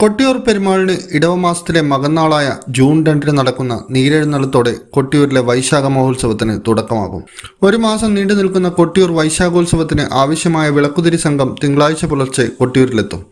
Kottiyoor പെരുമാളിന് ഇടവമാസത്തിലെ മകന്നാളായ June രണ്ടിന് നടക്കുന്ന നീരെഴുന്നള്ളത്തോടെ കൊട്ടിയൂരിലെ വൈശാഖ മഹോത്സവത്തിന് തുടക്കമാകും. ഒരു മാസം നീണ്ടു നിൽക്കുന്ന കൊട്ടിയൂർ വൈശാഖോത്സവത്തിന് ആവശ്യമായ വിളക്കുതിരി സംഘം തിങ്കളാഴ്ച പുലർച്ചെ കൊട്ടിയൂരിലെത്തും.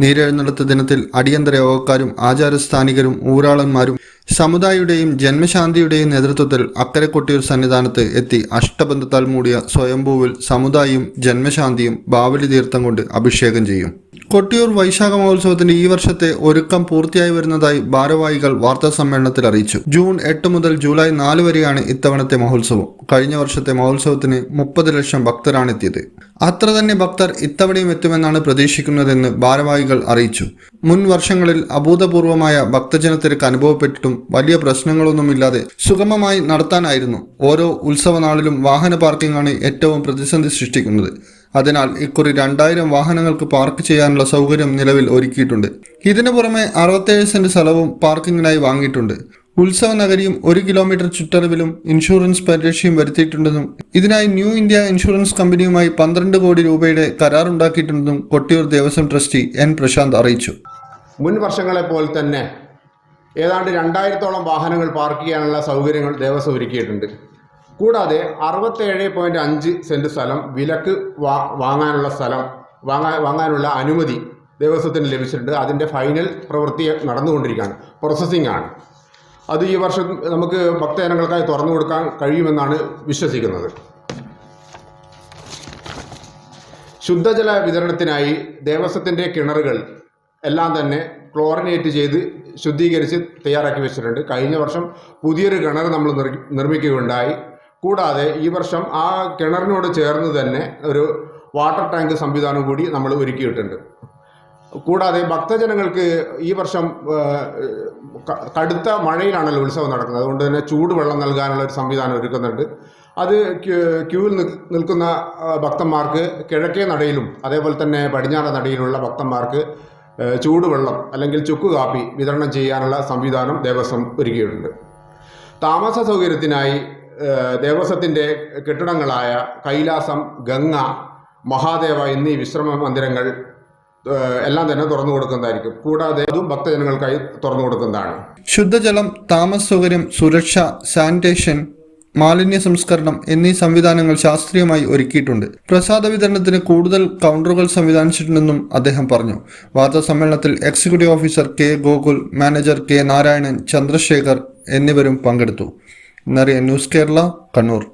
നീരെഴുന്നള്ളത്ത് ദിനത്തിൽ അടിയന്തര യോഗക്കാരും ആചാരസ്ഥാനികരും ഊരാളന്മാരും സമുദായിയുടെയും ജന്മശാന്തിയുടെയും നേതൃത്വത്തിൽ അക്കരെ കൊട്ടിയൂർ സന്നിധാനത്ത് എത്തി അഷ്ടബന്ധത്താൽ മൂടിയ സ്വയംഭൂവിൽ സമുദായും ജന്മശാന്തിയും ബാവലി തീർത്ഥം കൊണ്ട് അഭിഷേകം ചെയ്യും. കൊട്ടിയൂർ വൈശാഖ മഹോത്സവത്തിന്റെ ഈ വർഷത്തെ ഒരുക്കം പൂർത്തിയായി വരുന്നതായി ഭാരവാഹികൾ വാർത്താ സമ്മേളനത്തിൽ അറിയിച്ചു. ജൂൺ എട്ട് മുതൽ ജൂലൈ നാല് വരെയാണ് ഇത്തവണത്തെ മഹോത്സവം. കഴിഞ്ഞ വർഷത്തെ മഹോത്സവത്തിന് മുപ്പത് ലക്ഷം ഭക്തരാണ് എത്തിയത്. അത്ര തന്നെ ഭക്തർ ഇത്തവണയും എത്തുമെന്നാണ് പ്രതീക്ഷിക്കുന്നതെന്ന് ഭാരവാഹികൾ അറിയിച്ചു. മുൻ വർഷങ്ങളിൽ അഭൂതപൂർവമായ ഭക്തജനത്തിരക്ക് അനുഭവപ്പെട്ടിട്ടും വലിയ പ്രശ്നങ്ങളൊന്നുമില്ലാതെ സുഗമമായി നടത്താനായിരുന്നു ഓരോ ഉത്സവനാളിലും വാഹന പാർക്കിംഗാണ് ഏറ്റവും പ്രതിസന്ധി സൃഷ്ടിക്കുന്നത്. അതിനാൽ ഇക്കുറി രണ്ടായിരം വാഹനങ്ങൾക്ക് പാർക്ക് ചെയ്യാനുള്ള സൗകര്യം നിലവിൽ ഒരുക്കിയിട്ടുണ്ട്. ഇതിനു പുറമെ അറുപത്തേഴ് സെന്റ് സ്ഥലവും പാർക്കിങ്ങിനായി വാങ്ങിയിട്ടുണ്ട്. ഉത്സവ നഗരിയും ഒരു കിലോമീറ്റർ ചുറ്റളവിലും ഇൻഷുറൻസ് പരിരക്ഷയും വരുത്തിയിട്ടുണ്ടെന്നും ഇതിനായി ന്യൂ ഇന്ത്യ ഇൻഷുറൻസ് കമ്പനിയുമായി പന്ത്രണ്ട് കോടി രൂപയുടെ കരാറുണ്ടാക്കിയിട്ടുണ്ടെന്നും കൊട്ടിയൂർ ദേവസ്വം ട്രസ്റ്റി എൻ പ്രശാന്ത് അറിയിച്ചു. മുൻ വർഷങ്ങളെ പോലെ തന്നെ ഏതാണ്ട് രണ്ടായിരത്തോളം വാഹനങ്ങൾ പാർക്ക് ചെയ്യാനുള്ള സൗകര്യങ്ങൾ ദേവസ്വം ഒരുക്കിയിട്ടുണ്ട്. കൂടാതെ അറുപത്തേഴ് പോയിന്റ് അഞ്ച് സെന്റ് സ്ഥലം വിലക്ക് വാ വാങ്ങാനുള്ള സ്ഥലം വാങ്ങാൻ വാങ്ങാനുള്ള അനുമതി ദേവസ്വത്തിന് ലഭിച്ചിട്ടുണ്ട്. അതിന്റെ ഫൈനൽ പ്രവൃത്തി നടന്നുകൊണ്ടിരിക്കുകയാണ്. പ്രോസസ്സിംഗ് ആണ്. അത് ഈ വർഷം നമുക്ക് ഭക്തജനങ്ങൾക്കായി തുറന്നു കൊടുക്കാൻ കഴിയുമെന്നാണ് വിശ്വസിക്കുന്നത്. ശുദ്ധജല വിതരണത്തിനായി ദേവസ്വത്തിന്റെ കിണറുകൾ എല്ലാം തന്നെ ക്ലോറിനേറ്റ് ചെയ്ത് ശുദ്ധീകരിച്ച് തയ്യാറാക്കി വെച്ചിട്ടുണ്ട്. കഴിഞ്ഞ വർഷം പുതിയൊരു കിണർ നമ്മൾ നിർ- നിർമ്മിക്കുകയുണ്ടായി. കൂടാതെ ഈ വർഷം ആ കിണറിനോട് ചേർന്ന് തന്നെ ഒരു വാട്ടർ ടാങ്ക് സംവിധാനം കൂടി നമ്മൾ ഒരുക്കിയിട്ടുണ്ട്. കൂടാതെ ഭക്തജനങ്ങൾക്ക് ഈ വർഷം കടുത്ത മഴയിലാണല്ലോ ഉത്സവം നടക്കുന്നത്. അതുകൊണ്ട് തന്നെ ചൂടുവെള്ളം നൽകാനുള്ള ഒരു സംവിധാനം ഒരുക്കുന്നുണ്ട്. അത് ക്യൂവിൽ നിൽക്കുന്ന ഭക്തന്മാർക്ക് കിഴക്കേ നടയിലും അതേപോലെ തന്നെ പടിഞ്ഞാറ നടയിലുള്ള ഭക്തന്മാർക്ക് ചൂടുവെള്ളം അല്ലെങ്കിൽ ചുക്ക് കാപ്പി വിതരണം ചെയ്യാനുള്ള സംവിധാനം ദേവസ്വം ഒരുക്കിയിട്ടുണ്ട്. താമസ സൗകര്യത്തിനായി ദേവസ്വത്തിന്റെ കെട്ടിടങ്ങളായ കൈലാസം ഗംഗ മഹാദേവ എന്നീ വിശ്രമ മന്ദിരങ്ങൾ എല്ലാം തന്നെ തുറന്നു കൊടുക്കുന്നതായിരിക്കും. കൂടാതെ അതും ഭക്തജനങ്ങൾക്കായി തുറന്നു കൊടുക്കുന്നതാണ്. ശുദ്ധജലം താമസ സൗകര്യം സുരക്ഷ സാനിറ്റേഷൻ മാലിന്യ സംസ്കരണം എന്നീ സംവിധാനങ്ങൾ ശാസ്ത്രീയമായി ഒരുക്കിയിട്ടുണ്ട്. പ്രസാദ വിതരണത്തിന് കൂടുതൽ കൗണ്ടറുകൾ സംവിധാനിച്ചിട്ടുണ്ടെന്നും അദ്ദേഹം പറഞ്ഞു. വാർത്താ സമ്മേളനത്തിൽ executive officer K Gokul manager K Narayanan Chandrasekhar എന്നിവരും പങ്കെടുത്തു. ناري نوز كيرلا قنور.